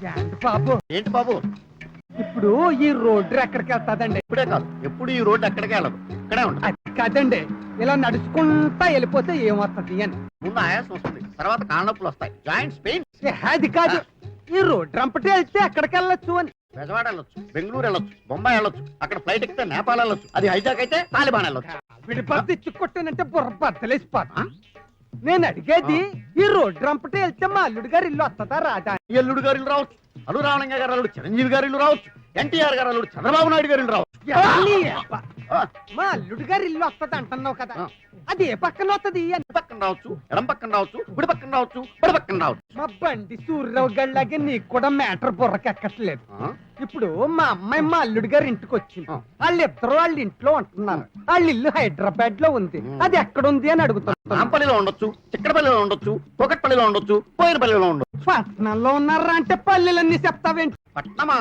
ఏంటి బాబు? ఏంటి బాబు? ఇప్పుడు ఈ రోడ్డు ఎక్కడికి వెళ్తాదండి? ఇప్పుడే కాదు. ఎప్పుడు ఈ రోడ్డు ఎక్కడికి వెళ్ళదు? ఇక్కడే ఉంటుంది అది కాదండి. ఇలా నడుచుకుంటా వెళ్ళిపోతే ఏమొస్తుంది అని. ముందు ఆయాసం వస్తుంది. తర్వాత కాళ్ళ నొప్పులు వస్తాయి. Joints pain. ఏ, అది కాదు. ఈ రోడ్డు రంపటి వెళ్తే ఎక్కడికి వెళ్ళొచ్చు అని. బెజవాడ వెళ్ళొచ్చు బెంగళూరు వెళ్ళొచ్చు బొంబాయి వెళ్ళొచ్చు అక్కడ ఫ్లైట్ ఎక్కితే నేపాల్ వెళ్ళొచ్చు అది హైజాక్ అయితే తాలిబాన్ వెళ్ళొచ్చు. విడిపడితే ఇచ్చుకొట్టానంటే బుర్ర బద్దలేసిపోతా నేను అడిగేది ఈ రోడ్డు రంపటి వెళ్తే మా అల్లుడు గారు ఇల్లు వస్తుందా రాదా అల్లుడు గారు ఇల్లు రావచ్చు. అల్లు రావణంగ గారు అల్లుడు చిరంజీవి గారు ఇల్లు రావచ్చు. ఎన్టీఆర్ గారు అల్లుడు చంద్రబాబు నాయుడు గారు ఇల్లు రావచ్చు. మా అల్లుడు గారు ఇల్లు వస్తుంది అంటున్నావు కదా. అది ఏ పక్కన వస్తుంది? పక్కన రావచ్చు ఎడం పక్కన రావచ్చు కుడి పక్కన రావచ్చు కుడి పక్కన రావచ్చు. మా బండి సూర్యరావు గళ్ళకి నీకు కూడా మ్యాటర్ బుర్రకెక్కట్లేదు ఇప్పుడు మా అమ్మాయి మా అల్లుడు గారి ఇంటికి వచ్చింది. ఆ. వాళ్ళిద్దరు వాళ్ళ ఇంట్లో ఉంటున్నారు. వాళ్ళ ఇల్లు హైదరాబాద్లో ఉంది. అది ఎక్కడ ఉంది అని అడుగుతున్నాను. నాంపల్లిలో ఉండొచ్చు చిక్కడపల్లిలో ఉండొచ్చు కోకట్పల్లిలో ఉండొచ్చు పోయినపల్లిలో ఉండొచ్చు. పట్నంలో ఉన్నారా అంటే పల్లెలన్నీ చెప్తావేంటి? పట్నమా?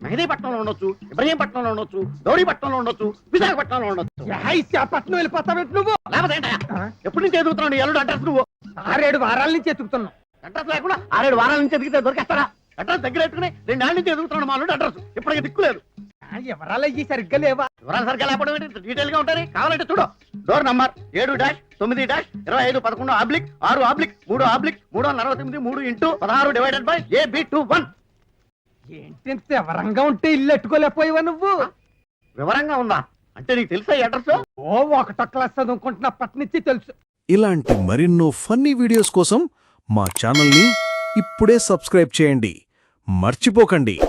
మెహదీపట్నంలో ఉండొచ్చు ఇబ్రహీంపట్నంలో ఉండొచ్చు గౌరీపట్నంలో ఉండొచ్చు విశాఖపట్నంలో ఉండొచ్చు. పట్నం వెళ్ళిపోతావేంటి నువ్వు? లేకపోతే? ఎప్పటి నుంచి ఎదుగుతున్నాడు ఎల్లుడు అడ్రస్ నువ్వు? ఆరేడు వారాల నుంచి ఎత్తుకుతున్నావు. అడ్రస్ లేకుండా ఆరేడు వారాల నుంచి ఎదిగితే దొరికేస్తాడా అడ్రస్ దగ్గర పెట్టుకుని రెండేళ్ళ నుంచి ఎదుగుతున్నాడు మా అల్లుడు అడ్రస్. ఇప్పటికి దిక్కులేదు వివరాలు అయ్యి సరిగ్గా లేవా? వివరాలు సరిగ్గా లేకపోవడం డీటెయిల్గా ఉంటాయి కావాలంటే చూడు. డోర్ నంబర్ ఏడు డాష్ తొమ్మిది డాష్ ఇరవై ఐదు పదకొండు ఆబ్లిక్ ఆరు ఆబ్లిక్ మూడు ఆబ్లిక్ మూడు వందల అరవై తొమ్మిది మూడు ఇంటూ పదహారు divided by A B two one. ఏంటి? ఇంత వివరంగా ఉంటే ఇల్లు ఎట్టుకోలేకపోయావా నువ్వు? వివరంగా ఉందా? అంటే నీకు తెలుసా అడ్రస్? ఓ ఒకటో క్లాస్ చదువుకుంటున్నప్పటి నుంచి తెలుసు. ఇలాంటి మరెన్నో ఫన్నీ వీడియోస్ కోసం మా ఛానల్ని ఇప్పుడే సబ్స్క్రైబ్ చేయండి. మర్చిపోకండి.